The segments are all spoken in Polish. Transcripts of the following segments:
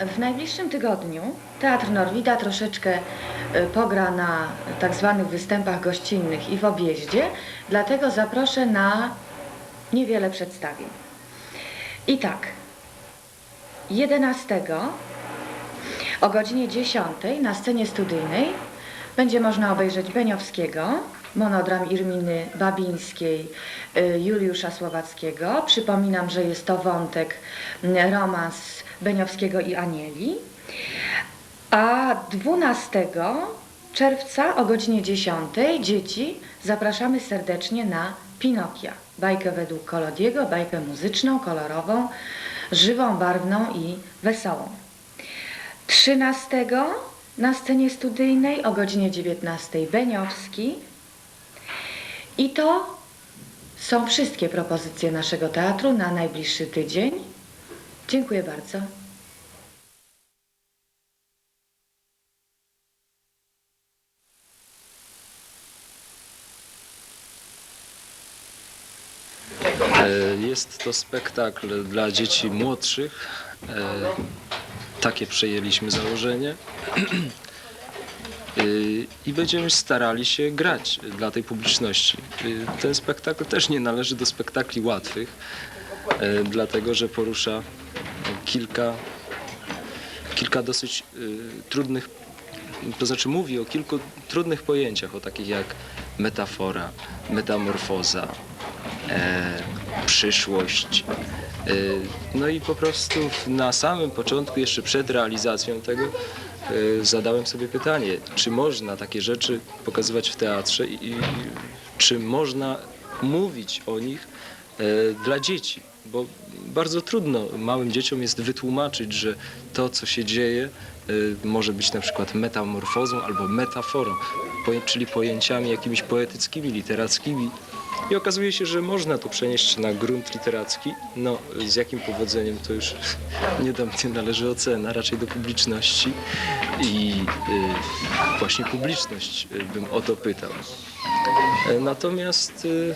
W najbliższym tygodniu Teatr Norwida troszeczkę y, pogra na tak zwanych występach gościnnych i w objeździe, dlatego zaproszę na niewiele przedstawień. I tak, 11 o godzinie 10 na scenie studyjnej będzie można obejrzeć Beniowskiego, monodram Irminy Babińskiej, y, Juliusza Słowackiego. Przypominam, że jest to wątek romans Beniowskiego i Anieli. A 12 czerwca o godzinie 10 dzieci zapraszamy serdecznie na Pinokia. Bajkę według Kolodiego, bajkę muzyczną, kolorową, żywą, barwną i wesołą. 13 na scenie studyjnej o godzinie 19 Beniowski. I to są wszystkie propozycje naszego teatru na najbliższy tydzień. Dziękuję bardzo. E, Jest to spektakl dla dzieci młodszych. E, Takie przejęliśmy założenie. E, I będziemy starali się grać dla tej publiczności. Ten spektakl też nie należy do spektakli łatwych, dlatego że porusza kilka, kilka dosyć e, trudnych, to znaczy mówi o kilku trudnych pojęciach, o takich jak metafora, metamorfoza, e, przyszłość. E, no i po prostu na samym początku, jeszcze przed realizacją tego, e, zadałem sobie pytanie, czy można takie rzeczy pokazywać w teatrze i, i czy można mówić o nich e, dla dzieci, bo bardzo trudno małym dzieciom jest wytłumaczyć, że to, co się dzieje, e, może być na przykład metamorfozą albo metaforą, czyli pojęciami jakimiś poetyckimi, literackimi. I okazuje się, że można to przenieść na grunt literacki. No, z jakim powodzeniem to już nie dam, nie należy ocena, raczej do publiczności. I y, właśnie publiczność y, bym o to pytał. E, Natomiast y,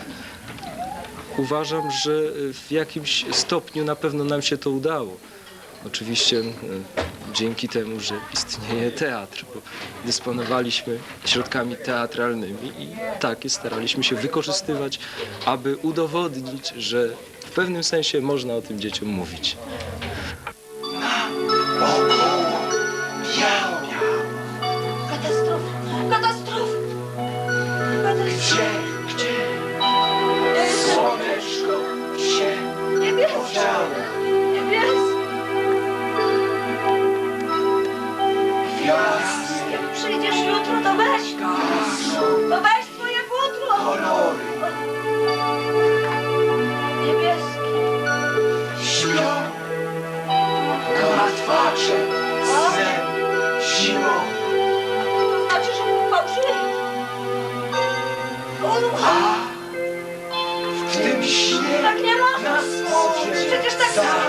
uważam, że y, w jakimś stopniu na pewno nam się to udało. Oczywiście y, dzięki temu, że istnieje teatr, bo dysponowaliśmy środkami teatralnymi i takie staraliśmy się wykorzystywać, aby udowodnić, że w pewnym sensie można o tym dzieciom mówić. Przyjdziesz jutro, to weź! gasną, To weź swoje futro! kolory Niebieski! śpią. Martwacze snem zimą, To znaczy, że a w tym śnie Tak nie można! Przecież tak całe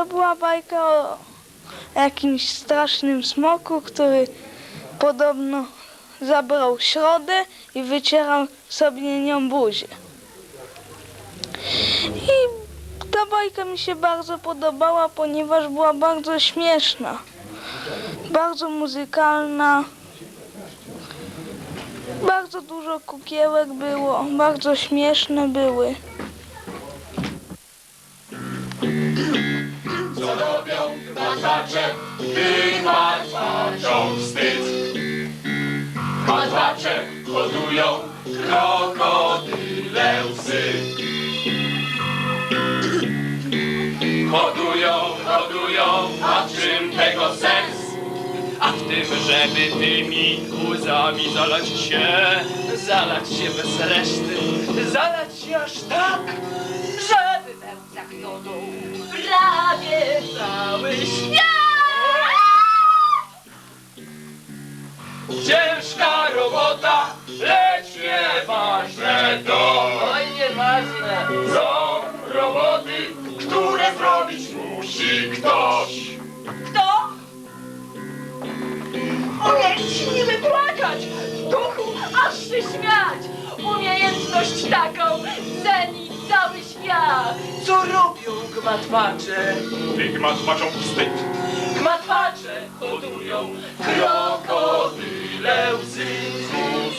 to była bajka o jakimś strasznym smoku, który podobno zabrał środę i wycierał sobie nią buzię. I ta bajka mi się bardzo podobała, ponieważ była bardzo śmieszna, bardzo muzykalna. Bardzo dużo kukiełek było, bardzo śmieszne były. Chyba mają wstyd. Kozacze hodują krokodyle łzy. Hodują, hodują, a czym tego sens? A w tym, żeby tymi łzami zalać się Zalać się bez reszty, zalać się aż tak Żeby we łzach prawie cały świat. Ciężka robota, lecz nieważne to. Oj, nieważne. Są roboty, które zrobić musi ktoś. Kto? Umieć niby płakać, w duchu aż się śmiać. Umiejętność taką ceni cały świat. Co robią gmatwacze? Tych gmatwaczom wstyd. Gmatwacze hodują krokodyle łzy.